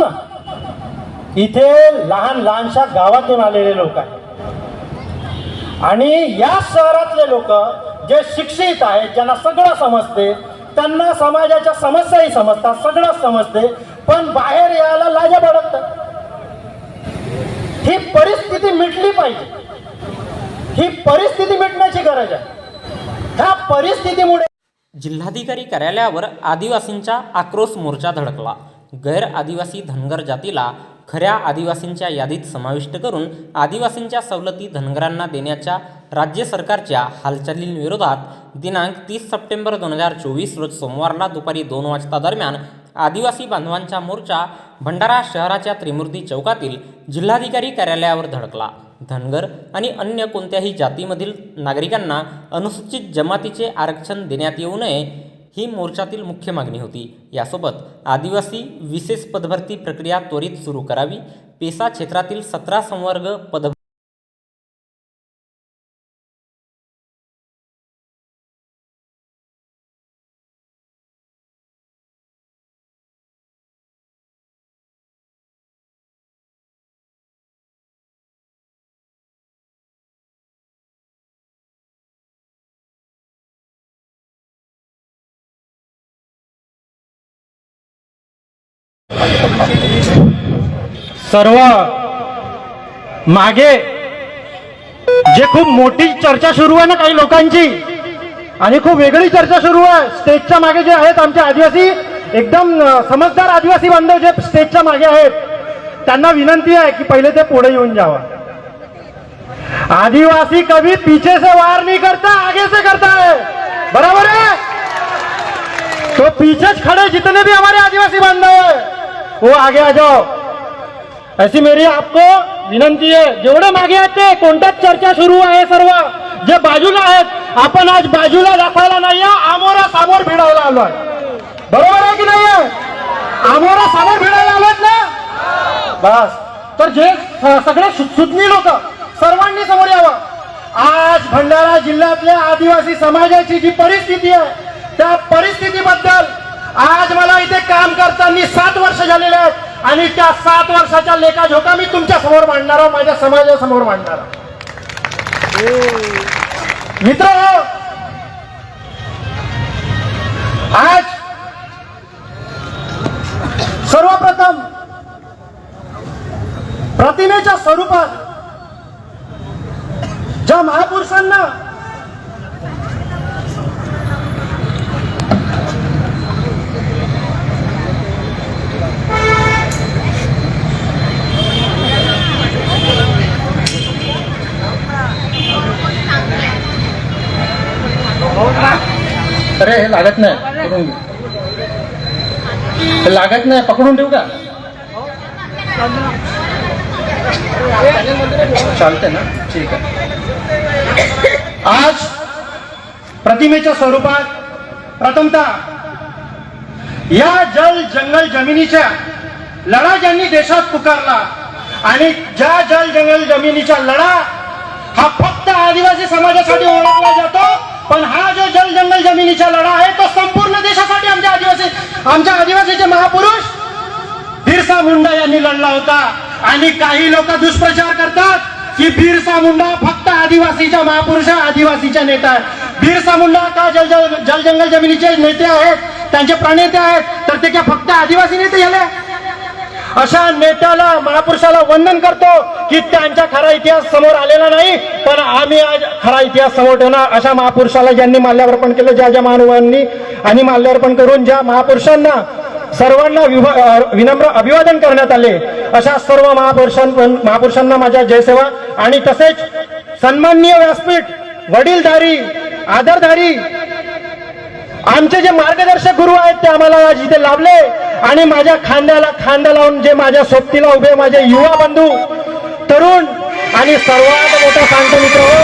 ना. इथे लहान लहानशा गावातून आलेले लोक आहेत. आणि या शहरातले लोक जे शिक्षित आहेत ज्यांना सगळं समजते त्यांना समाजाच्या समस्याही समजतात सगळं समजते पण बाहेर यायला लाजा बाळगतात ही परिस्थिती मिटली पाहिजे. ही परिस्थिती मिटण्याची गरज आहे. ह्या परिस्थितीमुळे जिल्हाधिकारी कार्यालयावर आदिवासींचा आक्रोश मोर्चा धडकला. गैर आदिवासी धनगर जातीला खऱ्या आदिवासींच्या यादीत समाविष्ट करून आदिवासींच्या सवलती धनगरांना देण्याच्या राज्य सरकारच्या हालचालींविरोधात दिनांक तीस सप्टेंबर दोन हजार चोवीस रोज सोमवारला दुपारी दोन वाजता दरम्यान आदिवासी बांधवांचा मोर्चा भंडारा शहराच्या त्रिमूर्ती चौकातील जिल्हाधिकारी कार्यालयावर धडकला. धनगर आणि अन्य कोणत्याही जातीमधील नागरिकांना अनुसूचित जमातीचे आरक्षण देण्यात येऊ नये ही मोर्चातील मुख्य मागणी होती. यासोबत आदिवासी विशेष पदभरती प्रक्रिया त्वरित सुरू करावी. पेसा क्षेत्रातील सतरा संवर्ग पद सर्व मागे जे खूप मोठी चर्चा सुरू आहे ना काही लोकांची आणि खूप वेगळी चर्चा सुरू आहे स्टेजच्या मागे जे आहेत आमचे आदिवासी एकदम समजदार आदिवासी बांधव जे स्टेजच्या मागे आहेत त्यांना विनंती आहे की पहिले ते पुढे येऊन जावा. आदिवासी कभी पीछे से वार नहीं करता आगे से करता है. बराबर है? तो पीछे खड़े जितने भी हमारे आदिवासी बांधव है। वो आगे आ जाओ. अशी मेरी आपको विनंती आहे जेवढे मागे आहेत ते कोणत्याच चर्चा सुरू आहे सर्व. जे बाजूला आहेत आपण आज बाजूला दाखवायला नाही आहे, आमोरा समोर भिडायला आलोय. बरोबर आहे की नाही आमोरा समोर भिडायला आलोय ना? बस. तर जे सगळे सु- लोक सर्वांनी समोर यावं. आज भंडारा जिल्ह्यातल्या आदिवासी समाजाची जी परिस्थिती आहे त्या परिस्थितीबद्दल आज मला इथे काम करताना सात वर्ष झालेले आहेत. आणि त्या सात वर्षाच्या लेखाजोखा मी तुमच्यासमोर मांडणार आहोत माझ्या समाजासमोर मांडणार आहोत मित्र हो, आज सर्वप्रथम प्रतिमेच्या स्वरूपात ज्या महापुरुषांना अरे हे लागत नाही. घे. हे लागत नाही. पकडून ठेवू का? चालते ना? ठीक आहे. आज प्रतिमेच्या स्वरूपात प्रथमतः या जल जंगल जमिनीच्या लढा ज्यांनी देशात पुकारला आणि ज्या जल जंगल जमिनीचा लढा हा फक्त आदिवासी समाजासाठी ओळखला जातो पण हा जो जल जंगल जमिनीचा लढा आहे तो संपूर्ण देशासाठी आमच्या आदिवासी आमच्या आदिवासीचे महापुरुष बिरसा मुंडा यांनी लढला होता. आणि काही लोक दुष्प्रचार करतात की बिरसा मुंडा फक्त आदिवासीचा महापुरुष आदिवासीच्या आदिवासीचा नेता आहे बिरसा मुंडा का जल जल जल जंगल जमिनीचे नेते आहेत त्यांचे प्रणेते आहेत तर ते काय फक्त आदिवासी नेते झाले? अशा नेत्याला महापुरुषाला वंदन करतो की त्यांचा खरा इतिहास समोर आलेला नाही पण आम्ही आज खरा इतिहास समोर ठेवणार. अशा महापुरुषाला ज्यांनी माल्यार्पण केलं ज्या ज्या महानुभावांनी आणि माल्यार्पण करून ज्या महापुरुषांना सर्वांना विनम्र अभिवादन करण्यात आले अशा सर्व महापुरुषां महापुरुषांना माझ्या जयसेवा आणि तसेच सन्माननीय व्यासपीठ वडीलधारी आदरधारी आमचे जे मार्गदर्शक गुरु आहेत ते आम्हाला आज इथे लाभले. आणि माझ्या खांद्याला खांदा लावून जे माझ्या सोबतीला उभे माझे युवा बंधू तरुण आणि सर्वात मोठा सांगतो मित्र हो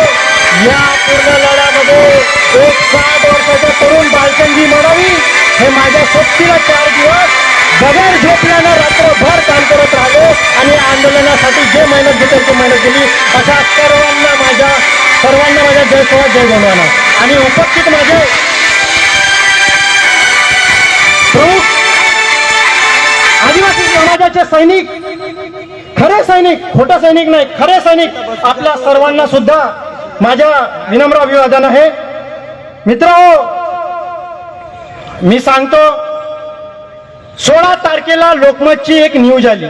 या पूर्ण लढ्यामध्ये एक साठ वर्षाचा तरुण बालचंदी मडावी हे माझ्या सोबतीला चार दिवस बगैर झोपल्यानं रात्रभर काम करत राहिले आणि या आंदोलनासाठी जे मेहनत घेतली ते मेहनत केली. अशा सर्वांना माझ्या सर्वांना माझ्या जय सेवा जय बनवाना आणि उपस्थित माझे आदिवासी समाजाचे सैनिक. खरे सैनिक खोटे सैनिक नाही खरे सैनिक. आपल्या सर्वांना सुद्धा माझ्या विनम्र अभिवादन आहे. मित्र हो, मी सांगतो सोळा तारखेला लोकमतची एक न्यूज आली.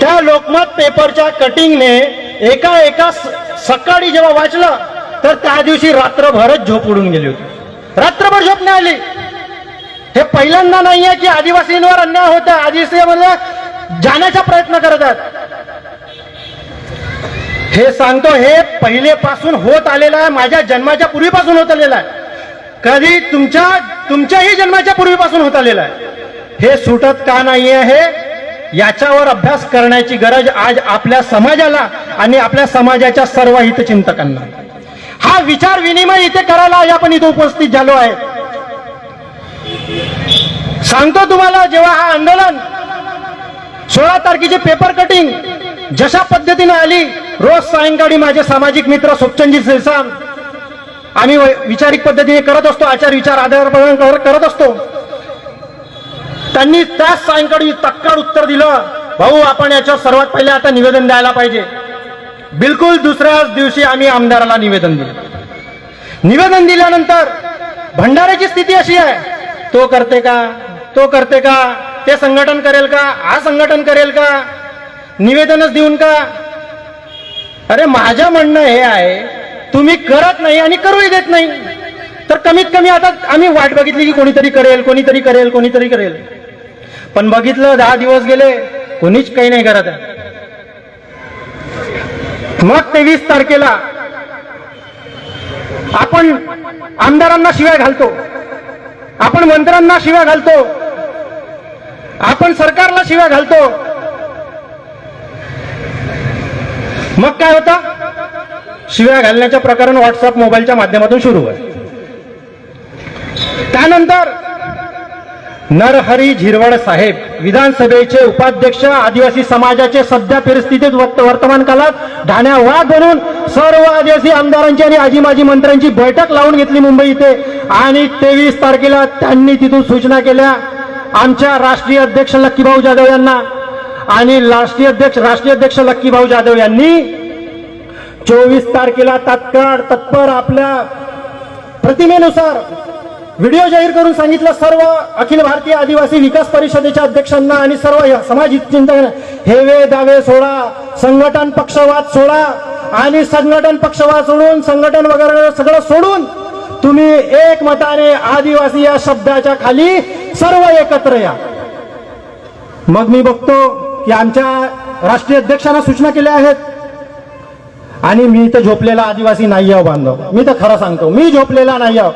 त्या लोकमत पेपरच्या कटिंगने एका एका सकाळी जेव्हा वाचलं तर त्या दिवशी रात्रभरच झोप उडून गेली होती. रात्रभर झोप नाही आली. हे पहिल्यांदा नाही आहे की आदिवासींवर अन्याय होत आहे आदिवासीमध्ये जाण्याचा प्रयत्न करत आहेत. हे सांगतो हे पहिलेपासून होत आलेलं आहे. माझ्या जन्माच्या पूर्वीपासून होत आलेलं आहे. कधी तुमच्या तुमच्याही जन्माच्या पूर्वीपासून होत आलेलं आहे. हे सुटत का नाही आहे याच्यावर अभ्यास करण्याची गरज आज आपल्या समाजाला आणि आपल्या समाजाच्या सर्व हितचिंतकांना. हा विचार विनिमय इथे करायला आज आपण इथे उपस्थित झालो आहे. सांगतो तुम्हाला जेव्हा हा आंदोलन सोळा तारखेची पेपर कटिंग जशा पद्धतीने आली रोज सायंकाळी माझे सामाजिक मित्र सुखचंदजी सिरसाम आम्ही वै- विचारिक पद्धतीने करत असतो आचार विचार आधार करत असतो. त्यांनी त्याच सायंकाळी तक्काड उत्तर दिलं भाऊ आपण याच्यावर सर्वात पहिले आता निवेदन द्यायला पाहिजे. बिलकुल दुसऱ्याच दिवशी आम्ही आमदाराला निवेदन दिलं. निवेदन दिल्यानंतर भंडाऱ्याची स्थिती अशी आहे तो करते का? तो करते का? ते संघटन करेल का? हा संघटन करेल का? निवेदनच देऊन का? अरे माझं म्हणणं हे आहे तुम्ही करत नाही आणि करूही देत नाही. तर कमीत कमी आता आम्ही वाट बघितली की कोणीतरी करेल कोणीतरी करेल कोणीतरी करेल. पण बघितलं दहा दिवस गेले कोणीच काही नाही करत. आहे मग तेवीस तारखेला आपण आमदारांना शिवाय घालतो. आपण मंत्र्यांना शिवाय घालतो. आपण सरकारला शिव्या घालतो. मग काय होतं? शिव्या घालण्याचं प्रकरण व्हॉट्सअप मोबाईलच्या माध्यमातून सुरू आहे त्यानंतर नरहरी झिरवड साहेब विधानसभेचे उपाध्यक्ष आदिवासी समाजाचे सध्या परिस्थितीत वर्तमान काळात ढाण्या वाघ बनून सर्व आदिवासी आमदारांची आणि आजी माजी मंत्र्यांची बैठक लावून घेतली मुंबई इथे. आणि तेवीस तारखेला त्यांनी तिथून सूचना केल्या. आमच्या राष्ट्रीय अध्यक्ष लक्कीभाऊ जाधव यांना आणि राष्ट्रीय अध्यक्ष राष्ट्रीय अध्यक्ष लक्कीभाऊ जाधव यांनी चोवीस तारखेला तात्काळ तत्पर आपल्या प्रतिमेनुसार व्हिडिओ जाहीर करून सांगितलं सर्व अखिल भारतीय आदिवासी विकास परिषदेच्या अध्यक्षांना आणि सर्व समाज चिंतन हेवे दावे सोडा संघटन पक्षवाद सोडा आणि संघटन पक्षवाद सोडून संघटन वगैरे सगळं सोडून तुम्ही एक मताने आदिवासी या शब्दाच्या खाली सर्व एकत्र या. मग मी बघतो की आमच्या राष्ट्रीय अध्यक्षांना सूचना केल्या आहेत. आणि मी इथं झोपलेला आदिवासी नाही आहो बांधव. मी तर खरं सांगतो मी झोपलेला नाही आहो.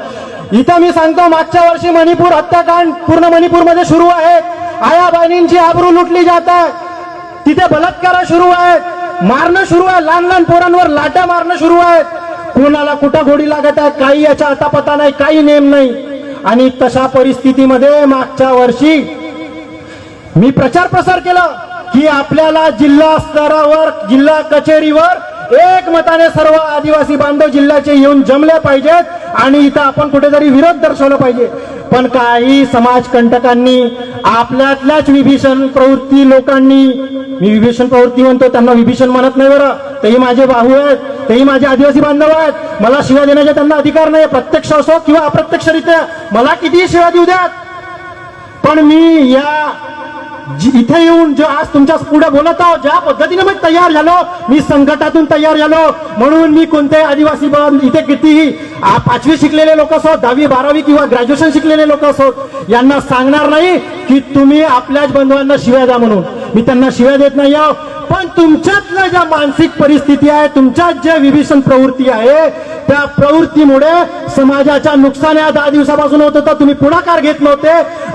इथं मी सांगतो मागच्या वर्षी मणिपूर हत्याकांड पूर्ण मणिपूरमध्ये सुरू आहेत. आया बहिणींची आबरू लुटली जात आहे. तिथे बलात्कार सुरू आहेत. मारणं सुरू आहे. लहान लहान पोरांवर लाट्या मारणं सुरू आहेत. कोणाला कुठं गोडी लागत आहे काही याचा अतापता नाही काही नेम नाही. आणि तशा परिस्थितीमध्ये मागच्या वर्षी मी प्रचार प्रसार केला की आपल्याला जिल्हा स्तरावर जिल्हा कचेरीवर एक मताने सर्व आदिवासी बांधव जिल्ह्याचे येऊन जमले पाहिजेत आणि इथं आपण कुठेतरी विरोध दर्शवला पाहिजे. पण काही समाजकंटकांनी आपल्यातल्याच विभीषण प्रवृत्ती लोकांनी मी विभीषण प्रवृत्ती म्हणतो त्यांना विभीषण म्हणत नाही बरं. तेही माझे भाऊ आहेत तेही माझे आदिवासी बांधव आहेत. मला शिवा देण्याचा त्यांना अधिकार नाही प्रत्यक्ष असो किंवा अप्रत्यक्षरित्या. मला कितीही शिवा देऊ द्यात. पण मी या इथे येऊन जो आज तुमच्यापुढे बोलत आहो ज्या पद्धतीने मी तयार झालो मी संकटातून तयार झालो म्हणून मी कोणत्याही आदिवासी इथे कितीही पाचवी शिकलेले लोक असोत दहावी बारावी किंवा ग्रॅज्युएशन शिकलेले लोक असोत यांना सांगणार नाही की तुम्ही आपल्याच बंधवांना शिव्या द्या म्हणून. मी त्यांना शिव्या देत नाही आहो. पण तुमच्यातल्या ज्या मानसिक परिस्थिती आहे तुमच्यात ज्या विभीषण प्रवृत्ती आहे त्या प्रवृत्तीमुळे समाजाच्या नुकसान या दहा दिवसापासून होत होतं तुम्ही पुढाकार घेत नव्हते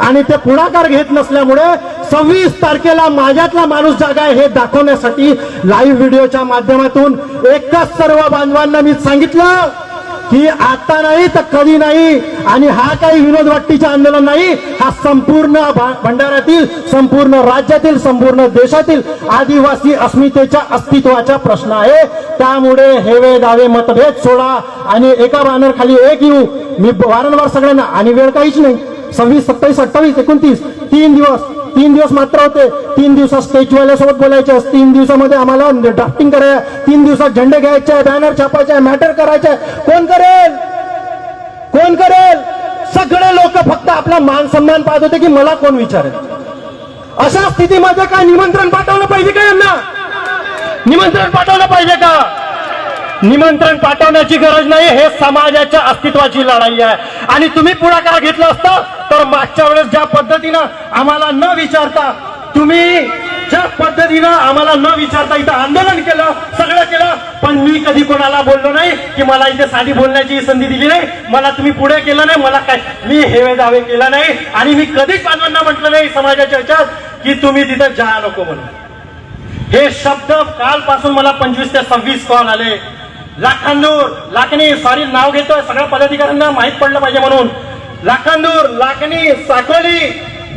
आणि ते पुढाकार घेत नसल्यामुळे सव्वीस तारखेला माझ्यातला माणूस जागा आहे हे दाखवण्यासाठी लाईव्ह व्हिडिओच्या माध्यमातून एकच सर्व बांधवांना मी सांगितलं की आता नाही तर कधी नाही आणि हा काही विनोद वाट्टीचं आंदोलन नाही हा संपूर्ण भा- भंडाऱ्यातील संपूर्ण राज्यातील संपूर्ण देशातील आदिवासी अस्मितेच्या अस्तित्वाचा प्रश्न आहे. त्यामुळे हेवे दावे मतभेद सोडा आणि एका बॅनर खाली एक येऊ. मी वारंवार सगळ्यांना आणि वेळ काहीच नाही. सव्वीस सत्तावीस अठ्ठावीस एकोणतीस तीन दिवस तीन दिवस मात्र होते. तीन दिवसात स्टेजवाल्यासोबत बोलायचे. तीन दिवसामध्ये आम्हाला ड्राफ्टिंग करायचं तीन दिवसात झेंडे घ्यायचे बॅनर छापायचे मॅटर करायचे कोण करेल? कोण करेल? सगळे लोक फक्त आपला मान सन्मान पाहत होते की मला कोण विचारेल? अशा स्थितीमध्ये काय निमंत्रण पाठवलं पाहिजे का यांना? निमंत्रण पाठवलं पाहिजे का? निमंत्रण पाठवण्याची गरज नाही. हे समाजाच्या अस्तित्वाची लढाई आहे. आणि तुम्ही पुढाकार घेतला असता तर मागच्या वेळेस ज्या पद्धतीनं आम्हाला न विचारता तुम्ही ज्या पद्धतीनं आम्हाला न विचारता इथं आंदोलन केलं सगळं केलं पण मी कधी कोणाला बोललो नाही की मला इथे साधी बोलण्याची संधी दिली नाही मला तुम्ही पुढे केलं नाही मला काय मी हेवे दावे केला नाही आणि मी कधीच बांधवांना म्हटलं नाही समाजाच्या ह्याच्यात की तुम्ही तिथं जा नको म्हणून. हे शब्द कालपासून मला पंचवीस ते सव्वीस कॉल आले. लाखांदूर लाखणी सॉरी नाव घेतोय सगळ्या पदाधिकाऱ्यांना माहीत पडलं पाहिजे म्हणून. लाखांदूर लाखणी साकोली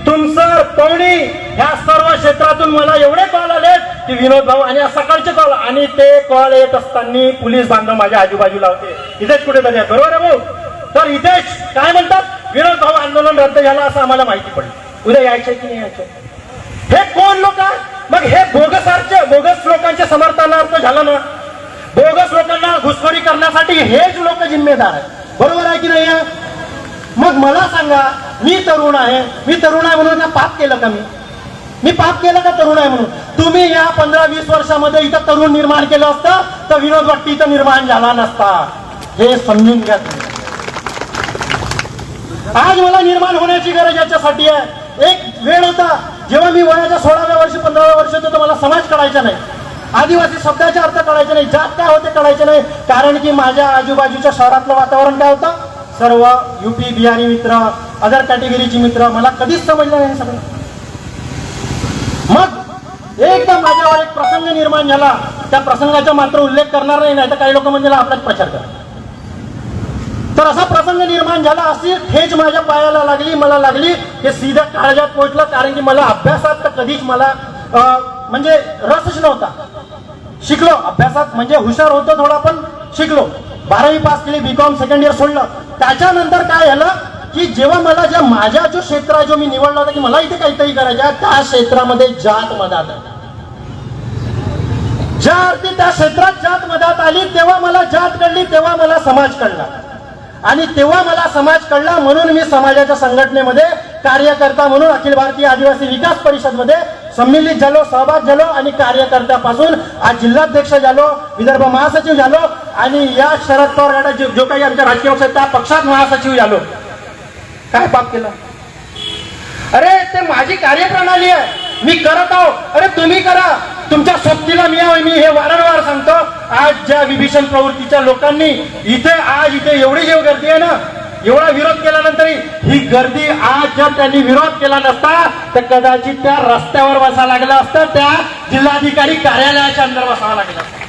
तुमसर पवणी ह्या सर्व क्षेत्रातून मला एवढे कॉल आले की विनोद भाऊ आणि सकाळचे कॉल आणि ते कॉल येत असताना पोलीस बांधव माझ्या आजूबाजूला होते. इथेच कुठेतरी आहेत बरोबर आहे भाऊ? तर इथेच काय म्हणतात? विनोद भाऊ आंदोलन रद्द झालं असं आम्हाला माहिती पडलं. उद्या यायचंय की नाही यायचं? हे कोण लोक मग हे बोगसारचे बोगस लोकांच्या समर्थनार्थ झालं ना? बोगस लोकांना घुसखोरी करण्यासाठी हेच लोक जिम्मेदार आहेत. बरोबर आहे की नाही? मग मला सांगा मी तरुण आहे मी तरुण आहे म्हणून का पाप केलं का मी? मी पाप केलं का तरुण आहे म्हणून? तुम्ही या पंधरा वीस वर्षामध्ये इथं तरुण निर्माण केलं असतं तर विनोद वाट्टी इथं निर्माण झाला नसता. हे समजून घ्या आज मला निर्माण होण्याची गरज याच्यासाठी आहे. एक वेळ होता जेव्हा मी वयाच्या सोळाव्या वर्षी पंधराव्या वर्षी होतो तर मला समाज कळायचा नाही. आदिवासी शब्दाचे अर्थ कळायचे नाही. जात काय होते कळायचे नाही. कारण की माझ्या आजूबाजूच्या शहरातलं वातावरण काय होतं? सर्व युपी बिहारी मित्र अदर कॅटेगरीचे मित्र मला कधीच समजलं नाही सगळं. मग एकदा माझ्यावर एक प्रसंग निर्माण झाला. त्या प्रसंगाचा मात्र उल्लेख करणार नाही नाही तर काही लोक म्हणजे आपलाच प्रचार करा तर असा प्रसंग निर्माण झाला अशी ठेच माझ्या पायाला लागली मला लागली. हे सीधा काळजात पोहोचलं कारण की मला अभ्यासात तर कधीच मला म्हणजे रसच नव्हता. शिकलो अभ्यासात म्हणजे हुशार होतो थोडा पण शिकलो. बारावी पास केली बीकॉम सेकंड इयर सोडलं. त्याच्यानंतर काय झालं की जेव्हा मला ज्या माझ्या जो क्षेत्र आहे जो मी निवडला होता की मला इथे काहीतरी करायचं त्या क्षेत्रामध्ये जात मदात ज्या अर्थी त्या क्षेत्रात जात मधात आली तेव्हा मला जात कळली तेव्हा मला समाज कळला. आणि तेव्हा मला समाज कळला म्हणून मी समाजाच्या संघटनेमध्ये कार्यकर्ता म्हणून अखिल भारतीय आदिवासी विकास परिषदमध्ये संमिलित झालो सहभाग झालो आणि कार्यकर्त्यापासून आज जिल्हाध्यक्ष झालो विदर्भ महासचिव झालो आणि या शरद पवार जो जो काही आमच्या राजकीय पक्ष त्या पक्षात महासचिव झालो. काय पाप केलं? अरे ते माझी कार्यप्रणाली आहे. मी करत आहो. अरे तुम्ही करा. तुमच्या सोबतीला मी मी हे वारंवार सांगतो. आज ज्या विभीषण प्रवृत्तीच्या लोकांनी इथे आज इथे एवढी जेव गर्दी आहे ना एवढा विरोध केल्यानंतर ही गर्दी आज जर त्यांनी विरोध केला नसता तर कदाचित त्या रस्त्यावर बसावं लागलं असतं त्या जिल्हाधिकारी कार्यालयाच्या अंदर बसावं लागलं असतं.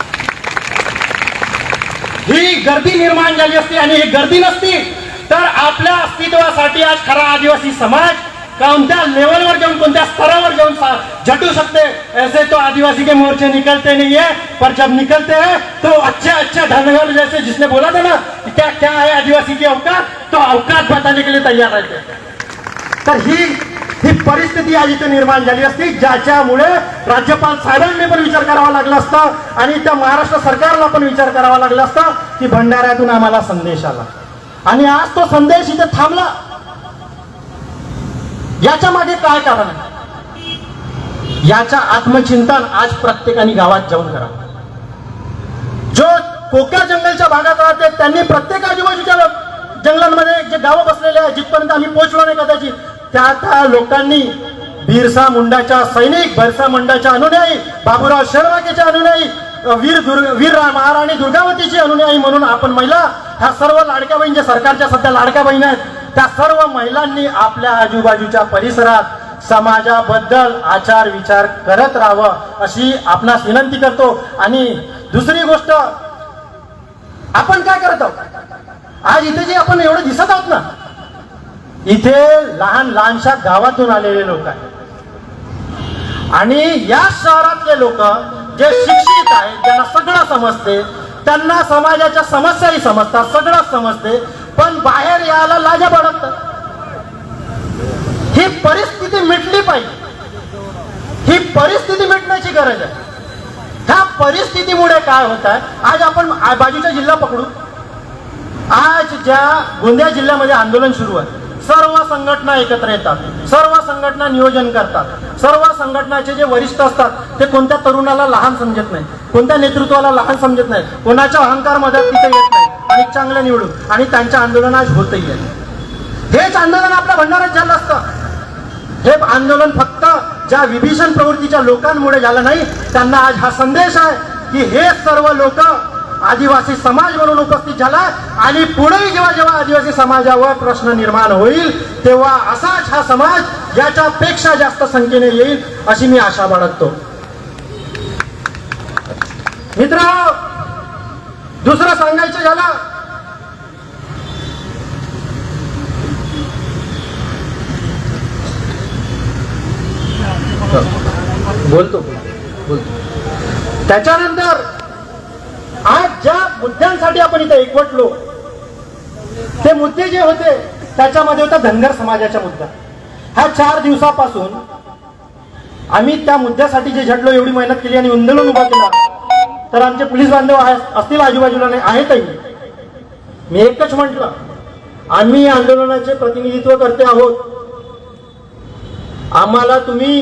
ही गर्दी निर्माण झाली असती आणि ही गर्दी नसती तर आपल्या अस्तित्वासाठी आज खरा आदिवासी समाज कोणत्या लेवलवर जाऊन कोणत्या स्तरावर जाऊन झटू सकते ऐसे तो आदिवासी के मोर्चे निकलते नहीं है पर जब निकलते हैं तो अच्छे अच्छे धनगर जैसे जिसने बोला था ना क्या क्या है आदिवासी की अवकात तो अवकात बताने के लिए तैयार रहते तर ही ही परिस्थिती आज इथे निर्माण झाली असती ज्याच्यामुळे राज्यपाल साहेबांनी पण विचार करावा लागला असता आणि त्या महाराष्ट्र सरकारला पण विचार करावा लागला असता की भंडाऱ्यातून आम्हाला संदेश आला. आणि आज तो संदेश इथे थांबला. याच्या मागे काय कारण आहे? याच्या आत्मचिंतन आज प्रत्येकाने गावात जाऊन करा. जो कोक्या जंगलच्या भागात राहते त्यांनी प्रत्येक आजूबाजूच्या जंगलांमध्ये जे गावं बसलेले आहेत जिथपर्यंत आम्ही पोहोचलो नाही कदाचित त्या त्या लोकांनी बिरसा मुंडाच्या सैनिक बिरसा मुंडाच्या अनुयायी बाबूराव शेळवाकेच्या अनुयायी वीर दुर्ग वीर महाराणी दुर्गावतीची अनुयायी म्हणून आपण महिला ह्या सर्व लाडक्या बहीण जे सरकारच्या सध्या लाडक्या बहीण आहेत त्या सर्व महिलांनी आपल्या आजूबाजूच्या परिसरात समाजाबद्दल आचार विचार करत राहावं अशी आपणास विनंती करतो. आणि दुसरी गोष्ट आपण काय करत आहोत? आज इथे जे आपण एवढं दिसत आहोत ना इथे लहान लहानशा गावातून आलेले लोक आहेत. आणि या शहरातले लोक जे शिक्षित आहेत ज्यांना सगळं समजते त्यांना समाजाच्या समस्याही समजतात सगळं समजते पण बाहेर यायला लाजा बाळगतात ही परिस्थिती मिटली पाहिजे. ही परिस्थिती मिटण्याची गरज आहे. ह्या परिस्थितीमुळे काय होत आहे आज आपण बाजूचा जिल्हा पकडू. आज ज्या गोंदिया जिल्ह्यामध्ये आंदोलन सुरू आहे सर्व संघटना एकत्र येतात. सर्व संघटना नियोजन करतात. सर्व संघटनाचे जे वरिष्ठ असतात ते कोणत्या तरुणाला लहान समजत नाही कोणत्या नेतृत्वाला लहान समजत नाही कोणाच्या अहंकार मदत तिथे येत नाही. आणि चांगलं निवडून आणि त्यांच्या आंदोलन आज होतही आहे. हेच आंदोलन आपल्या भंडारात झालं असतं. हे आंदोलन फक्त ज्या विभीषण प्रवृत्तीच्या लोकांमुळे झालं नाही त्यांना आज हा संदेश आहे की हे सर्व लोक आदिवासी समाज म्हणून उपस्थित झाला आणि पुढेही जेव्हा जेव्हा आदिवासी समाजावर प्रश्न निर्माण होईल तेव्हा असाच हा समाज याच्यापेक्षा जास्त संख्येने येईल अशी मी आशा बाळगतो. मित्र दुसरं सांगायचं झालं बोलतो बोलतो. त्याच्यानंतर ज्या मुद्द्यांसाठी आपण इथे एकवटलो ते मुद्दे जे होते त्याच्यामध्ये होता धनगर समाजाचा मुद्दा. ह्या चार दिवसापासून आम्ही त्या मुद्द्यासाठी जे झटलो एवढी मेहनत केली आणि आंदोलन उभा केला तर आमचे पोलीस बांधव असतील आजूबाजूला नाही आहेतही. मी एकच म्हटलं आम्ही आंदोलनाचे प्रतिनिधित्व करते आहोत. आम्हाला तुम्ही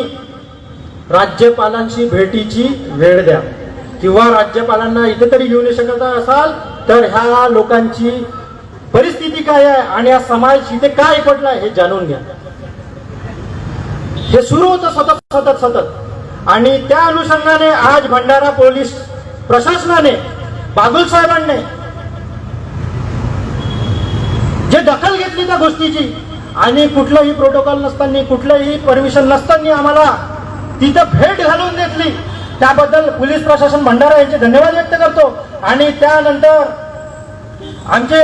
राज्यपालांची भेटीची वेळ द्या. किंवा राज्यपालांना इथे तरी घेऊन शकत असाल तर ह्या लोकांची परिस्थिती काय आहे आणि हा समाज इथे काय एकवटलाय हे जाणून घ्या. हे सुरू होतं सतत सतत सतत. आणि त्या अनुषंगाने आज भंडारा पोलीस प्रशासनाने बागुल साहेबांनी जे दखल घेतली त्या गोष्टीची आणि कुठलंही प्रोटोकॉल नसताना कुठलंही परमिशन नसताना आम्हाला तिथं भेट घालून घेतली त्याबद्दल पोलीस प्रशासन भंडारा यांचे धन्यवाद व्यक्त करतो. आणि त्यानंतर आमचे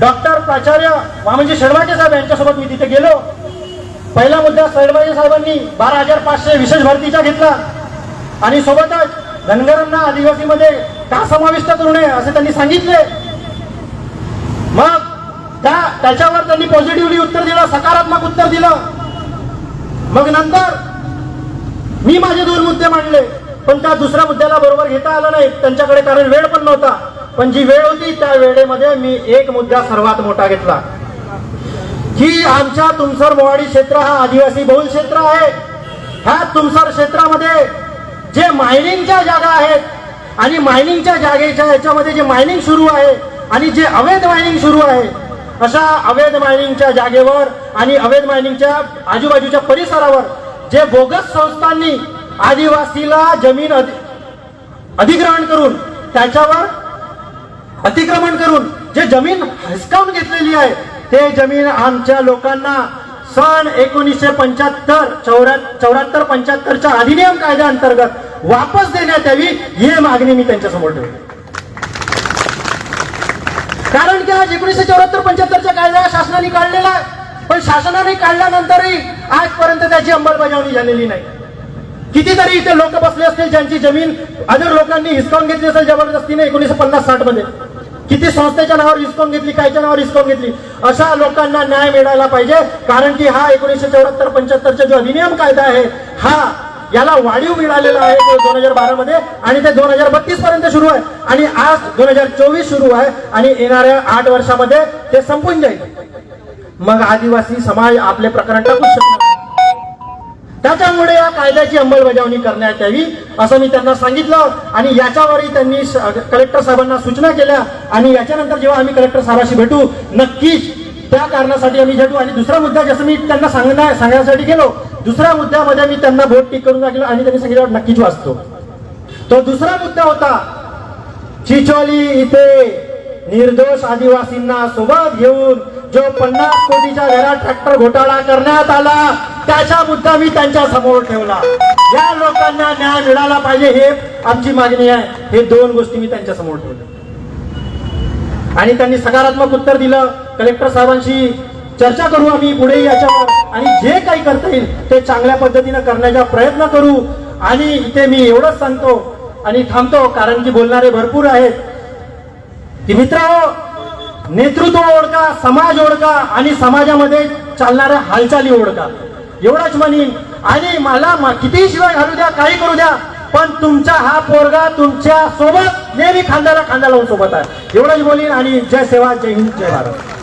डॉक्टर प्राचार्य वामनजी शेडवाटे साहेब यांच्यासोबत मी तिथे गेलो. पहिला मुद्दा शेडवाटे साहेबांनी बारा हजार पाचशे विशेष भरतीचा घेतला. आणि सोबतच धनगरांना आदिवासीमध्ये का समाविष्ट करू नये असे त्यांनी सांगितले. मग त्या त्याच्यावर त्यांनी पॉझिटिव्हली उत्तर दिलं सकारात्मक उत्तर दिलं. मग नंतर मी माझे दोन मुद्दे मांडले पण त्या दुसऱ्या मुद्द्याला बरोबर घेता आलं नाही. त्यांच्याकडे कारण वेळ पण नव्हता. पण जी वेळ होती त्या वेळेमध्ये मी एक मुद्दा सर्वात मोठा घेतला. की आमच्या तुमसर मोवाडी क्षेत्र हा आदिवासी बहुल क्षेत्र आहे. ह्या तुमसर क्षेत्रामध्ये जे मायनिंगच्या जागा आहेत आणि मायनिंगच्या जागेच्या याच्यामध्ये जे मायनिंग सुरू आहे आणि जे अवैध मायनिंग सुरू आहे अशा अवैध मायनिंगच्या जागेवर आणि अवैध मायनिंगच्या आजूबाजूच्या परिसरावर जे बोगस संस्थांनी आदिवासीला जमीन अधि- अधिग्रहण करून त्याच्यावर अतिक्रमण करून जे जमीन हिसकावून घेतलेली आहे ते जमीन आमच्या लोकांना सन एकोणीसशे पंच्याहत्तर चौऱ्याहत्तर पंच्याहत्तरच्या अधिनियम कायद्याअंतर्गत वापस देण्यात यावी ही मागणी मी त्यांच्यासमोर ठेवली कारण की आज एकोणीसशे चौऱ्याहत्तर पंच्याहत्तरच्या कायदा शासनाने काढलेला आहे. पण शासनाने काढल्यानंतरही आजपर्यंत त्याची अंमलबजावणी झालेली नाही. कितीतरी इथे लोक बसले असतील ज्यांची जमीन अनेक लोकांनी हिसकावून घेतली असेल जबरदस्तीने एकोणीसशे पन्नास साठमध्ये. किती संस्थेच्या नावावर हिसकावून घेतली कायच्या नावावर हिसकावून घेतली? अशा लोकांना न्याय मिळायला पाहिजे कारण की हा एकोणीसशे चौऱ्याहत्तर पंच्याहत्तरचा जो अधिनियम कायदा आहे हा याला वाढीव मिळालेला आहे दोन हजार बारा मध्ये आणि ते दोन हजार बत्तीस पर्यंत सुरू आहे आणि आज दोन हजार चोवीस सुरू आहे आणि येणाऱ्या आठ वर्षामध्ये ते संपून जाईल. मग आदिवासी समाज आपले प्रकरण टाकू शकणार त्याच्यामुळे या कायद्याची अंमलबजावणी करण्यात यावी असं मी त्यांना सांगितलं आणि याच्यावरही त्यांनी कलेक्टर साहेबांना सूचना केल्या आणि याच्यानंतर जेव्हा आम्ही कलेक्टर साहेबांशी भेटू नक्कीच त्या कारणासाठी आम्ही भेटू. आणि दुसरा मुद्दा जसं मी त्यांना सांगण्या सांगण्यासाठी गेलो दुसऱ्या मुद्द्यामध्ये मी त्यांना बोट टिक करून दाखवलं आणि त्यांनी सांगितलं नक्कीच वाचतो. तो दुसरा मुद्दा होता चिचोली इथे निर्दोष आदिवासींना सोबत घेऊन जो पन्नास कोटीच्या घरात ट्रॅक्टर घोटाळा करण्यात आला त्याचा मुद्दा मी त्यांच्यासमोर ठेवला. या लोकांना न्याय मिळाला पाहिजे हे आमची मागणी आहे. हे दोन गोष्टी मी त्यांच्यासमोर ठेवल्या. आणि त्यांनी सकारात्मक उत्तर दिलं. कलेक्टर साहेबांशी चर्चा करू आम्ही पुढे याच्यावर. आणि जे काही करता येईल ते चांगल्या पद्धतीनं करण्याचा प्रयत्न करू. आणि इथे मी एवढंच सांगतो आणि थांबतो कारण की बोलणारे भरपूर आहेत. की मित्र नेतृत्व ओळखा समाज ओळखा आणि समाजामध्ये चालणाऱ्या हालचाली ओळखा. एवढंच म्हणीन. आणि मला किती शिवाय घालू द्या काही करू द्या पण तुमचा हा पोरगा तुमच्यासोबत नेहमी खांद्याला खांदा लावून सोबत आहे. एवढंच बोलीन आणि जय सेवा जय हिंद जय भारत.